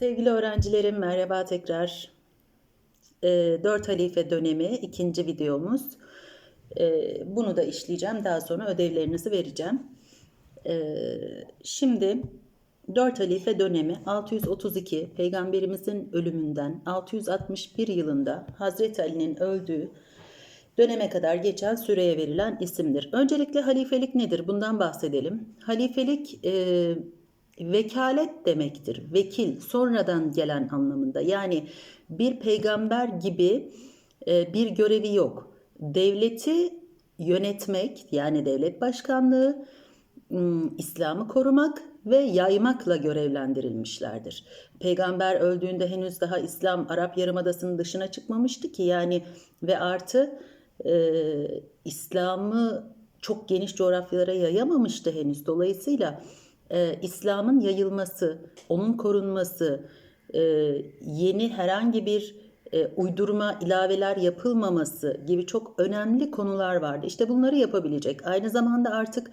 Sevgili öğrencilerim merhaba tekrar. E, 4 halife dönemi ikinci videomuz. E, bunu da işleyeceğim. Daha sonra ödevlerinizi vereceğim. E, şimdi 4 halife dönemi 632 peygamberimizin ölümünden 661 yılında Hazreti Ali'nin öldüğü döneme kadar geçen süreye verilen isimdir. Öncelikle halifelik nedir? Bundan bahsedelim. Halifelik e, vekalet demektir. Vekil, sonradan gelen anlamında. Yani bir peygamber gibi e, bir görevi yok. Devleti yönetmek, yani devlet başkanlığı, İslam'ı korumak ve yaymakla görevlendirilmişlerdir. Peygamber öldüğünde henüz daha İslam Arap Yarımadası'nın dışına çıkmamıştı ki yani ve artı e, İslam'ı çok geniş coğrafyalara yayamamıştı henüz. Dolayısıyla e, İslam'ın yayılması, onun korunması, e, yeni herhangi bir e, uydurma ilaveler yapılmaması gibi çok önemli konular vardı. İşte bunları yapabilecek. Aynı zamanda artık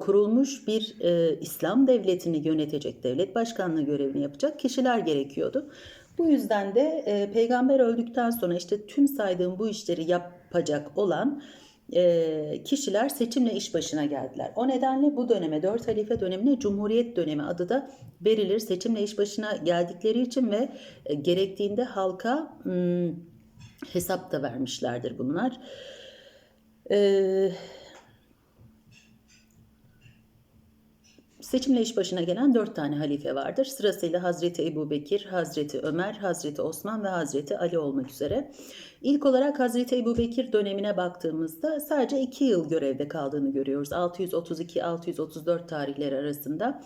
kurulmuş bir e, İslam devletini yönetecek, devlet başkanlığı görevini yapacak kişiler gerekiyordu. Bu yüzden de e, peygamber öldükten sonra işte tüm saydığım bu işleri yapacak olan e, kişiler seçimle iş başına geldiler. O nedenle bu döneme, dört halife dönemine Cumhuriyet dönemi adı da verilir. Seçimle iş başına geldikleri için ve e, gerektiğinde halka m, hesap da vermişlerdir bunlar. Eee Seçimle iş başına gelen dört tane halife vardır. Sırasıyla Hazreti Ebu Bekir, Hazreti Ömer, Hazreti Osman ve Hazreti Ali olmak üzere. İlk olarak Hazreti Ebu Bekir dönemine baktığımızda sadece iki yıl görevde kaldığını görüyoruz. 632-634 tarihleri arasında.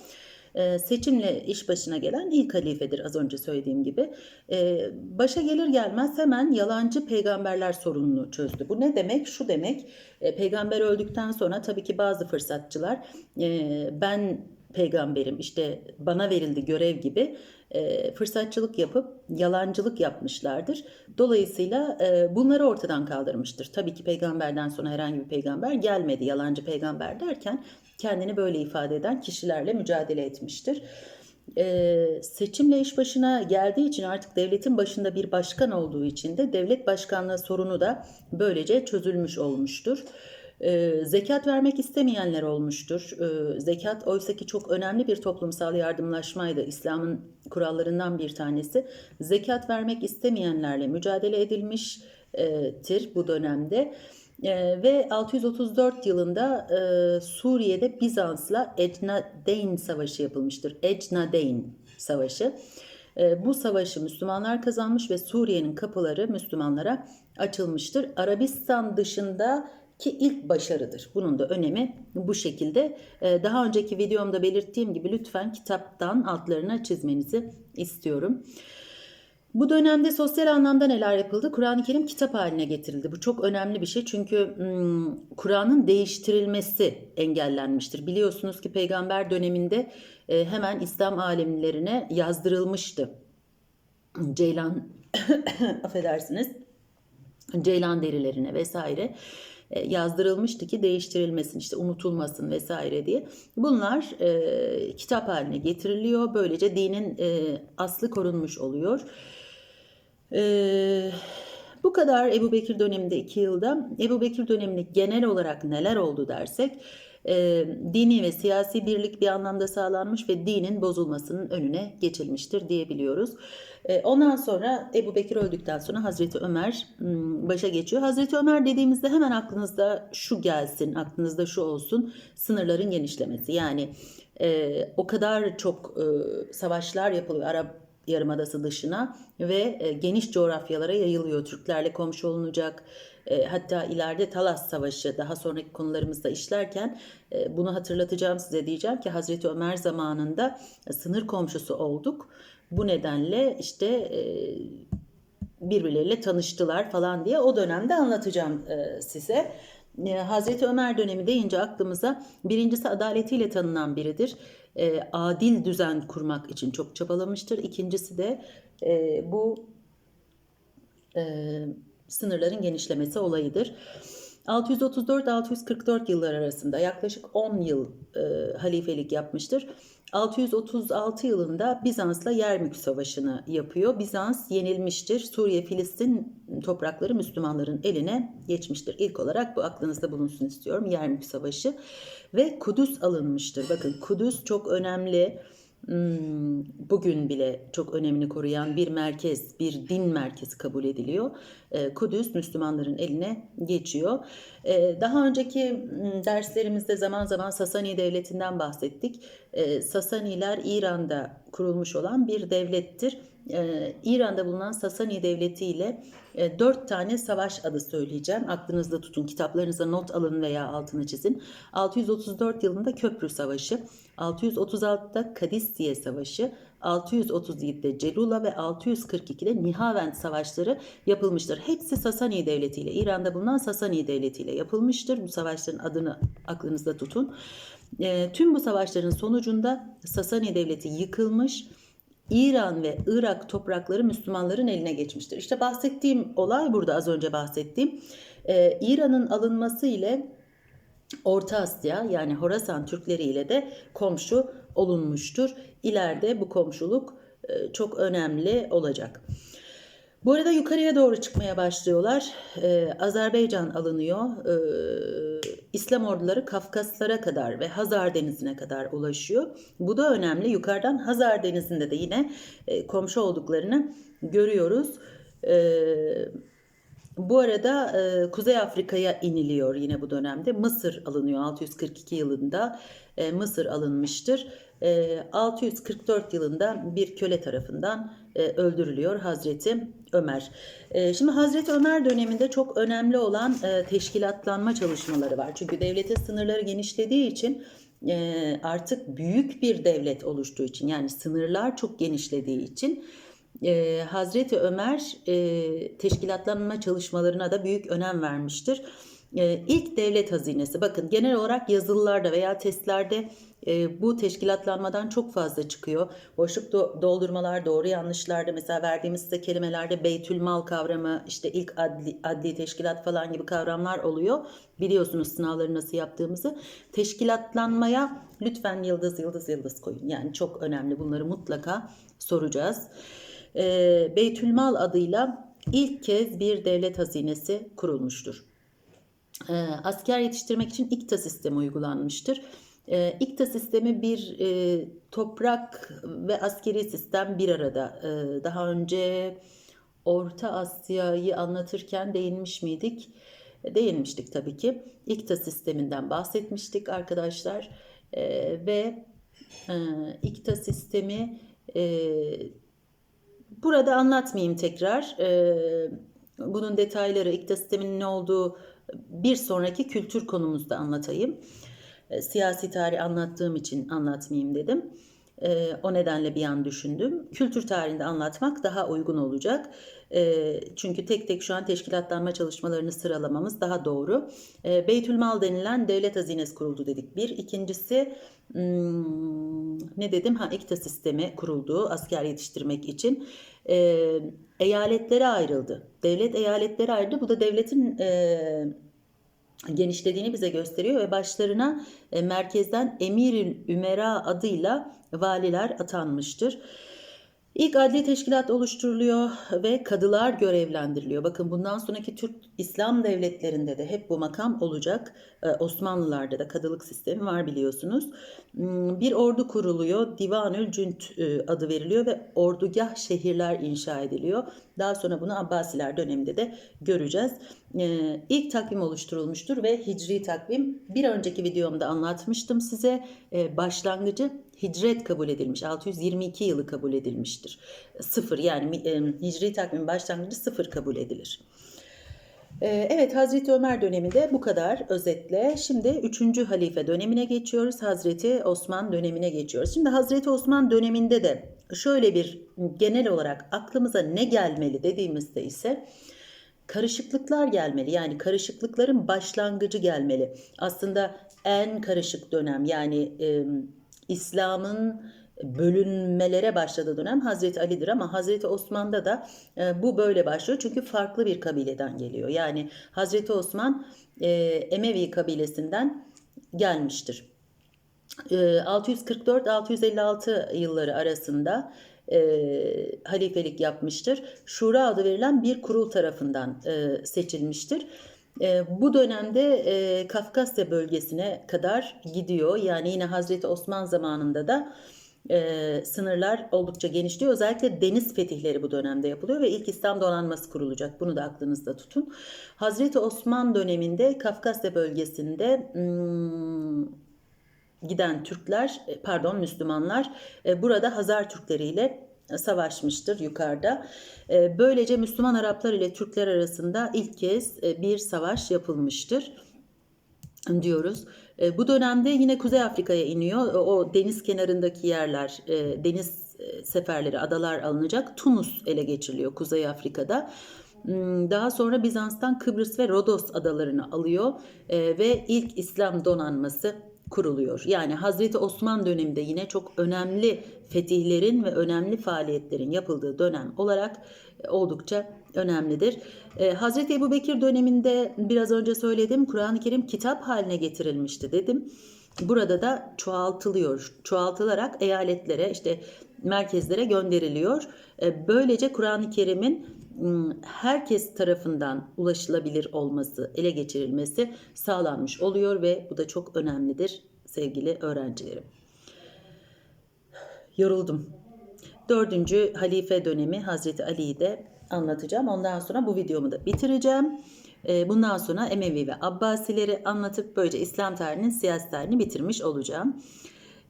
Ee, seçimle iş başına gelen ilk halifedir az önce söylediğim gibi. Ee, başa gelir gelmez hemen yalancı peygamberler sorununu çözdü. Bu ne demek? Şu demek e, peygamber öldükten sonra tabii ki bazı fırsatçılar e, ben peygamberim işte bana verildi görev gibi e, fırsatçılık yapıp yalancılık yapmışlardır. Dolayısıyla e, bunları ortadan kaldırmıştır. Tabii ki peygamberden sonra herhangi bir peygamber gelmedi. Yalancı peygamber derken kendini böyle ifade eden kişilerle mücadele etmiştir. Ee, seçimle iş başına geldiği için artık devletin başında bir başkan olduğu için de devlet başkanlığı sorunu da böylece çözülmüş olmuştur. Ee, zekat vermek istemeyenler olmuştur. Ee, zekat oysaki çok önemli bir toplumsal yardımlaşmaydı. İslam'ın kurallarından bir tanesi. Zekat vermek istemeyenlerle mücadele edilmiştir bu dönemde. Ee, ve 634 yılında e, Suriye'de Bizans'la Ecnadeyn Savaşı yapılmıştır. Ecnadeyn Savaşı. E, bu savaşı Müslümanlar kazanmış ve Suriye'nin kapıları Müslümanlara açılmıştır. Arabistan dışında ki ilk başarıdır. Bunun da önemi bu şekilde. E, daha önceki videomda belirttiğim gibi lütfen kitaptan altlarına çizmenizi istiyorum. Bu dönemde sosyal anlamda neler yapıldı? Kur'an-ı Kerim kitap haline getirildi. Bu çok önemli bir şey çünkü Kur'an'ın değiştirilmesi engellenmiştir. Biliyorsunuz ki peygamber döneminde e, hemen İslam alimlerine yazdırılmıştı. Ceylan affedersiniz. Ceylan derilerine vesaire yazdırılmıştı ki değiştirilmesin işte unutulmasın vesaire diye. Bunlar e, kitap haline getiriliyor. Böylece dinin e, aslı korunmuş oluyor. E, bu kadar Ebu Bekir döneminde iki yılda. Ebu Bekir döneminde genel olarak neler oldu dersek e, dini ve siyasi birlik bir anlamda sağlanmış ve dinin bozulmasının önüne geçilmiştir diyebiliyoruz. E, ondan sonra Ebu Bekir öldükten sonra Hazreti Ömer m, başa geçiyor. Hazreti Ömer dediğimizde hemen aklınızda şu gelsin, aklınızda şu olsun sınırların genişlemesi. Yani e, o kadar çok e, savaşlar yapılıyor Arap Yarımadası dışına ve e, geniş coğrafyalara yayılıyor. Türklerle komşu olunacak. E, hatta ileride Talas Savaşı daha sonraki konularımızda işlerken e, bunu hatırlatacağım size diyeceğim ki Hazreti Ömer zamanında sınır komşusu olduk. Bu nedenle işte birbirleriyle tanıştılar falan diye o dönemde anlatacağım size. Hazreti Ömer dönemi deyince aklımıza birincisi adaletiyle tanınan biridir. E, adil düzen kurmak için çok çabalamıştır. İkincisi de e, bu e, sınırların genişlemesi olayıdır. 634-644 yıllar arasında yaklaşık 10 yıl e, halifelik yapmıştır. 636 yılında Bizans'la Yermük Savaşı'nı yapıyor. Bizans yenilmiştir. Suriye, Filistin toprakları Müslümanların eline geçmiştir. İlk olarak bu aklınızda bulunsun istiyorum. Yermük Savaşı ve Kudüs alınmıştır. Bakın Kudüs çok önemli. Hmm, Bugün bile çok önemini koruyan bir merkez, bir din merkezi kabul ediliyor. Ee, Kudüs Müslümanların eline geçiyor. Ee, Daha önceki mm, derslerimizde zaman zaman Sasani Devleti'nden bahsettik. Ee, Sasaniler İran'da kurulmuş olan bir devlettir. Ee, İran'da bulunan Sasani Devleti ile e, dört tane savaş adı söyleyeceğim. Aklınızda tutun, kitaplarınıza not alın veya altını çizin. 634 yılında Köprü Savaşı, 636'da Kadisiye Savaşı, 637'de Celula ve 642'de Nihavend Savaşları yapılmıştır. Hepsi Sasani Devleti ile, İran'da bulunan Sasani Devleti ile yapılmıştır. Bu savaşların adını aklınızda tutun. E, tüm bu savaşların sonucunda Sasani Devleti yıkılmış, İran ve Irak toprakları Müslümanların eline geçmiştir. İşte bahsettiğim olay burada az önce bahsettiğim. Ee, İran'ın alınması ile Orta Asya yani Horasan Türkleri ile de komşu olunmuştur. İleride bu komşuluk e, çok önemli olacak. Bu arada yukarıya doğru çıkmaya başlıyorlar. Ee, Azerbaycan alınıyor. Ee, İslam orduları Kafkaslara kadar ve Hazar Denizi'ne kadar ulaşıyor. Bu da önemli. Yukarıdan Hazar Denizi'nde de yine e, komşu olduklarını görüyoruz. Ee, bu arada e, Kuzey Afrika'ya iniliyor yine bu dönemde. Mısır alınıyor 642 yılında. E, Mısır alınmıştır. E, 644 yılında bir köle tarafından e, öldürülüyor Hazreti Ömer. E, şimdi Hazreti Ömer döneminde çok önemli olan e, teşkilatlanma çalışmaları var. Çünkü devletin sınırları genişlediği için e, artık büyük bir devlet oluştuğu için yani sınırlar çok genişlediği için Hazreti Ömer teşkilatlanma çalışmalarına da büyük önem vermiştir. E, ilk devlet hazinesi bakın genel olarak yazılılarda veya testlerde e, bu teşkilatlanmadan çok fazla çıkıyor. Boşluk do- doldurmalar doğru yanlışlarda mesela verdiğimiz size kelimelerde beytülmal kavramı işte ilk adli, adli teşkilat falan gibi kavramlar oluyor. Biliyorsunuz sınavları nasıl yaptığımızı. Teşkilatlanmaya lütfen yıldız yıldız yıldız koyun. Yani çok önemli bunları mutlaka soracağız e, Beytülmal adıyla ilk kez bir devlet hazinesi kurulmuştur. E, asker yetiştirmek için İKTA sistemi uygulanmıştır. E, İKTA sistemi bir e, toprak ve askeri sistem bir arada. E, daha önce Orta Asya'yı anlatırken değinmiş miydik? E, Değinmiştik tabii ki. İKTA sisteminden bahsetmiştik arkadaşlar. E, ve e, İKTA sistemi e, Burada anlatmayayım tekrar. Ee, bunun detayları, ikta sisteminin ne olduğu bir sonraki kültür konumuzda anlatayım. Ee, siyasi tarih anlattığım için anlatmayayım dedim. Ee, o nedenle bir an düşündüm. Kültür tarihinde anlatmak daha uygun olacak. Ee, çünkü tek tek şu an teşkilatlanma çalışmalarını sıralamamız daha doğru. Beytülmal denilen devlet hazinesi kuruldu dedik. Bir. İkincisi hmm, ne dedim? Ha ikta sistemi kuruldu asker yetiştirmek için. Ee, eyaletlere ayrıldı. Devlet eyaletlere ayrıldı. Bu da devletin e, genişlediğini bize gösteriyor ve başlarına e, merkezden Emirül Ümera adıyla valiler atanmıştır. İlk adli teşkilat oluşturuluyor ve kadılar görevlendiriliyor. Bakın bundan sonraki Türk İslam devletlerinde de hep bu makam olacak. Ee, Osmanlılarda da kadılık sistemi var biliyorsunuz. Hmm, Bir ordu kuruluyor. Divanül Cünt e, adı veriliyor ve ordugah şehirler inşa ediliyor. Daha sonra bunu Abbasiler döneminde de göreceğiz. Ee, İlk takvim oluşturulmuştur ve Hicri takvim bir önceki videomda anlatmıştım size. Ee, Başlangıcı hicret kabul edilmiş. 622 yılı kabul edilmiştir. Sıfır yani hicri takvimin başlangıcı sıfır kabul edilir. Ee, Evet Hazreti Ömer döneminde bu kadar özetle. Şimdi 3. halife dönemine geçiyoruz. Hazreti Osman dönemine geçiyoruz. Şimdi Hazreti Osman döneminde de şöyle bir genel olarak aklımıza ne gelmeli dediğimizde ise karışıklıklar gelmeli. Yani karışıklıkların başlangıcı gelmeli. Aslında en karışık dönem yani İslam'ın bölünmelere başladığı dönem Hazreti Ali'dir ama Hazreti Osman'da da e, bu böyle başlıyor çünkü farklı bir kabileden geliyor. Yani Hazreti Osman e, Emevi kabilesinden gelmiştir. e, 644-656 yılları arasında e, halifelik yapmıştır. Şura adı verilen bir kurul tarafından e, seçilmiştir. E, bu dönemde e, Kafkasya bölgesine kadar gidiyor. Yani yine Hazreti Osman zamanında da e, sınırlar oldukça genişliyor. Özellikle deniz fetihleri bu dönemde yapılıyor ve ilk İslam donanması kurulacak. Bunu da aklınızda tutun. Hazreti Osman döneminde Kafkasya bölgesinde hmm, giden Türkler, e, pardon Müslümanlar e, burada Hazar Türkleri ile savaşmıştır yukarıda. E, Böylece Müslüman Araplar ile Türkler arasında ilk kez e, bir savaş yapılmıştır diyoruz. E, Bu dönemde yine Kuzey Afrika'ya iniyor. O deniz kenarındaki yerler, deniz seferleri, adalar alınacak. Tunus ele geçiriliyor Kuzey Afrika'da. Hmm, Daha sonra Bizans'tan Kıbrıs ve Rodos adalarını alıyor ve ilk İslam donanması kuruluyor. Yani Hazreti Osman döneminde yine çok önemli fetihlerin ve önemli faaliyetlerin yapıldığı dönem olarak e, oldukça önemlidir. E, Hazreti Ebubekir döneminde biraz önce söyledim Kur'an-ı Kerim kitap haline getirilmişti dedim. Burada da çoğaltılıyor. Çoğaltılarak eyaletlere işte merkezlere gönderiliyor. E, Böylece Kur'an-ı Kerim'in herkes tarafından ulaşılabilir olması, ele geçirilmesi sağlanmış oluyor ve bu da çok önemlidir sevgili öğrencilerim. Yoruldum. Dördüncü halife dönemi Hazreti Ali'yi de anlatacağım. Ondan sonra bu videomu da bitireceğim. Ee, Bundan sonra Emevi ve Abbasileri anlatıp böylece İslam tarihinin siyasi tarihini bitirmiş olacağım.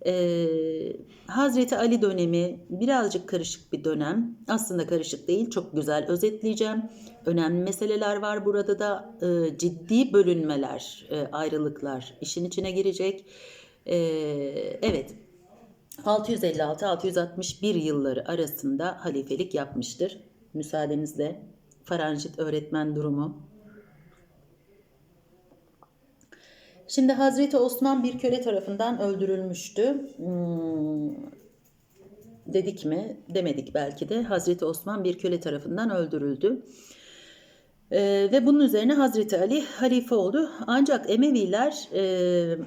Ee, Hazreti Ali dönemi birazcık karışık bir dönem. Aslında karışık değil, çok güzel özetleyeceğim. Önemli meseleler var burada da. Ee, ciddi bölünmeler, e, ayrılıklar işin içine girecek. Ee, evet, 656-661 yılları arasında halifelik yapmıştır. Müsaadenizle Faranjit öğretmen durumu. Şimdi Hazreti Osman bir köle tarafından öldürülmüştü. Hmm, dedik mi? Demedik belki de. Hazreti Osman bir köle tarafından öldürüldü. Ee, ve bunun üzerine Hazreti Ali halife oldu. Ancak Emeviler e,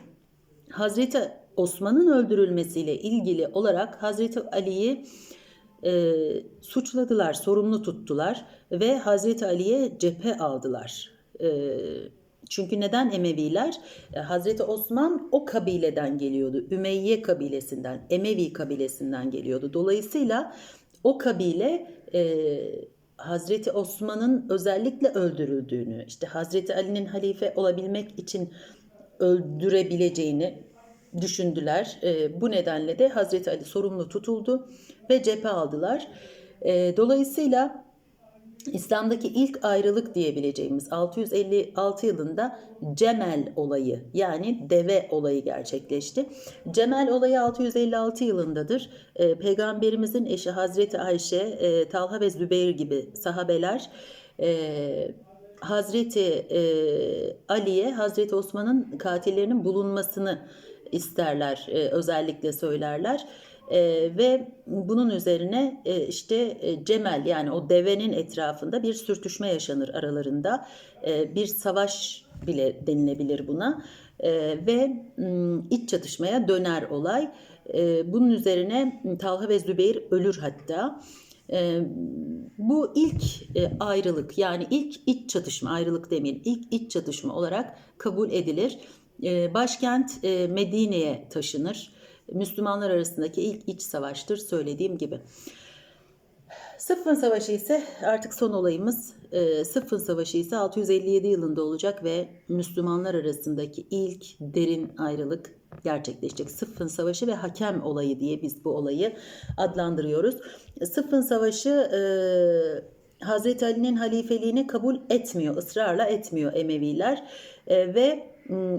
Hazreti Osman'ın öldürülmesiyle ilgili olarak Hazreti Ali'yi e, suçladılar, sorumlu tuttular ve Hazreti Ali'ye cephe aldılar. E, çünkü neden Emeviler? E, Hazreti Osman o kabileden geliyordu. Ümeyye kabilesinden, Emevi kabilesinden geliyordu. Dolayısıyla o kabile e, Hazreti Osman'ın özellikle öldürüldüğünü, işte Hazreti Ali'nin halife olabilmek için öldürebileceğini düşündüler. E, bu nedenle de Hazreti Ali sorumlu tutuldu ve cephe aldılar. E, dolayısıyla İslam'daki ilk ayrılık diyebileceğimiz 656 yılında Cemel olayı yani deve olayı gerçekleşti. Cemel olayı 656 yılındadır. E, Peygamberimizin eşi Hazreti Ayşe, e, Talha ve Zübeyir gibi sahabeler e, Hazreti e, Ali'ye Hazreti Osman'ın katillerinin bulunmasını isterler, özellikle söylerler. E, ve bunun üzerine e, işte e, Cemel yani o devenin etrafında bir sürtüşme yaşanır aralarında. E, bir savaş bile denilebilir buna. E, ve iç çatışmaya döner olay. E, bunun üzerine Talha ve Zübeyir ölür hatta. E, bu ilk e, ayrılık yani ilk iç çatışma ayrılık demeyin ilk iç çatışma olarak kabul edilir. E, başkent e, Medine'ye taşınır. Müslümanlar arasındaki ilk iç savaştır söylediğim gibi. Sıffın Savaşı ise artık son olayımız. E, Sıffın Savaşı ise 657 yılında olacak ve Müslümanlar arasındaki ilk derin ayrılık gerçekleşecek. Sıffın Savaşı ve hakem olayı diye biz bu olayı adlandırıyoruz. Sıffın Savaşı e, Hazreti Ali'nin halifeliğini kabul etmiyor, ısrarla etmiyor Emeviler e, ve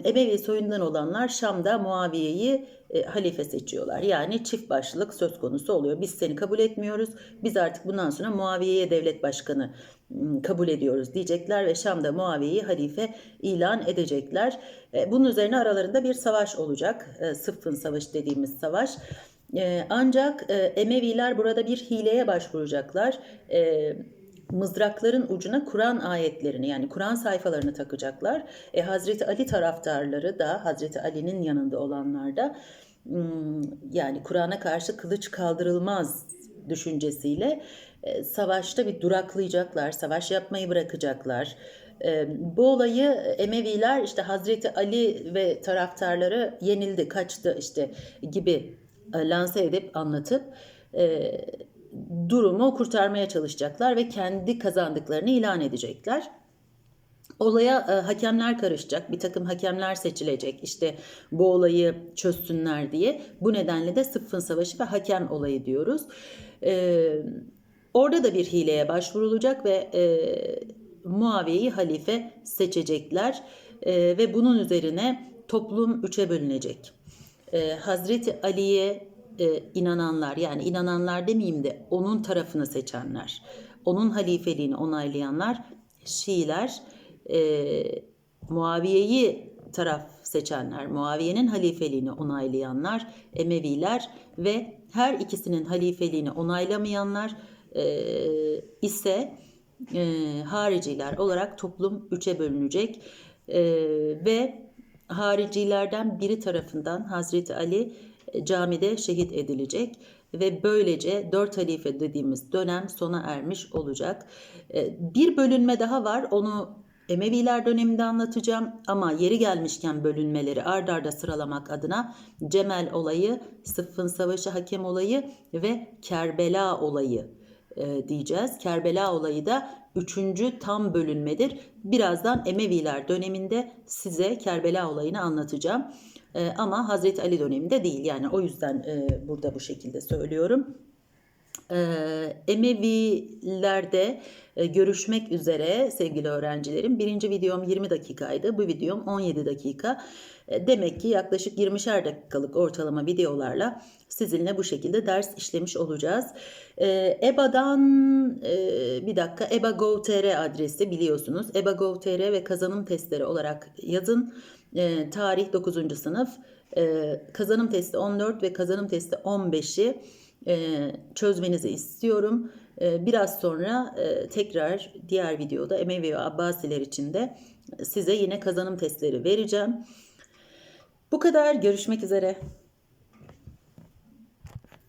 Emevi soyundan olanlar Şam'da Muaviye'yi e, halife seçiyorlar. Yani çift başlılık söz konusu oluyor. Biz seni kabul etmiyoruz. Biz artık bundan sonra Muaviye'ye devlet başkanı kabul ediyoruz diyecekler ve Şam'da Muaviye'yi halife ilan edecekler. E, bunun üzerine aralarında bir savaş olacak. E, Sıffın Savaşı dediğimiz savaş. E, ancak Emeviler burada bir hileye başvuracaklar. Mızrakların ucuna Kur'an ayetlerini yani Kur'an sayfalarını takacaklar. E, Hazreti Ali taraftarları da Hazreti Ali'nin yanında olanlar da yani Kur'an'a karşı kılıç kaldırılmaz düşüncesiyle e, savaşta bir duraklayacaklar, savaş yapmayı bırakacaklar. E, bu olayı Emeviler işte Hazreti Ali ve taraftarları yenildi, kaçtı işte gibi lanse edip anlatıp e, durumu kurtarmaya çalışacaklar ve kendi kazandıklarını ilan edecekler. Olaya e, hakemler karışacak, bir takım hakemler seçilecek işte bu olayı çözsünler diye. Bu nedenle de Sıffın Savaşı ve hakem olayı diyoruz. E, orada da bir hileye başvurulacak ve e, Muaviye'yi halife seçecekler E, ve bunun üzerine toplum üçe bölünecek. E, Hazreti Ali'ye e, inananlar yani inananlar demeyeyim de onun tarafını seçenler, onun halifeliğini onaylayanlar Şiiler, e, Muaviye'yi taraf seçenler, Muaviye'nin halifeliğini onaylayanlar, Emeviler ve her ikisinin halifeliğini onaylamayanlar e, ise e, hariciler olarak toplum üçe bölünecek E, ve haricilerden biri tarafından Hazreti Ali camide şehit edilecek ve böylece dört halife dediğimiz dönem sona ermiş olacak. E, Bir bölünme daha var onu Emeviler döneminde anlatacağım ama yeri gelmişken bölünmeleri ard arda sıralamak adına Cemel olayı, Sıffın Savaşı hakem olayı ve Kerbela olayı e, diyeceğiz. Kerbela olayı da üçüncü tam bölünmedir. Birazdan Emeviler döneminde size Kerbela olayını anlatacağım. E, ama Hazreti Ali döneminde değil yani o yüzden e, burada bu şekilde söylüyorum. Ee, Emevilerde e, görüşmek üzere sevgili öğrencilerim. Birinci videom 20 dakikaydı. Bu videom 17 dakika. E, Demek ki yaklaşık 20'şer dakikalık ortalama videolarla sizinle bu şekilde ders işlemiş olacağız. Ee, EBA'dan e, bir dakika EBA Gov.tr adresi biliyorsunuz. EBA Gov.tr ve kazanım testleri olarak yazın. Ee, tarih 9. sınıf. Ee, kazanım testi 14 ve kazanım testi 15'i e, çözmenizi istiyorum. E, biraz sonra e, tekrar diğer videoda Emevi ve Abbasiler için de size yine kazanım testleri vereceğim. Bu kadar. Görüşmek üzere.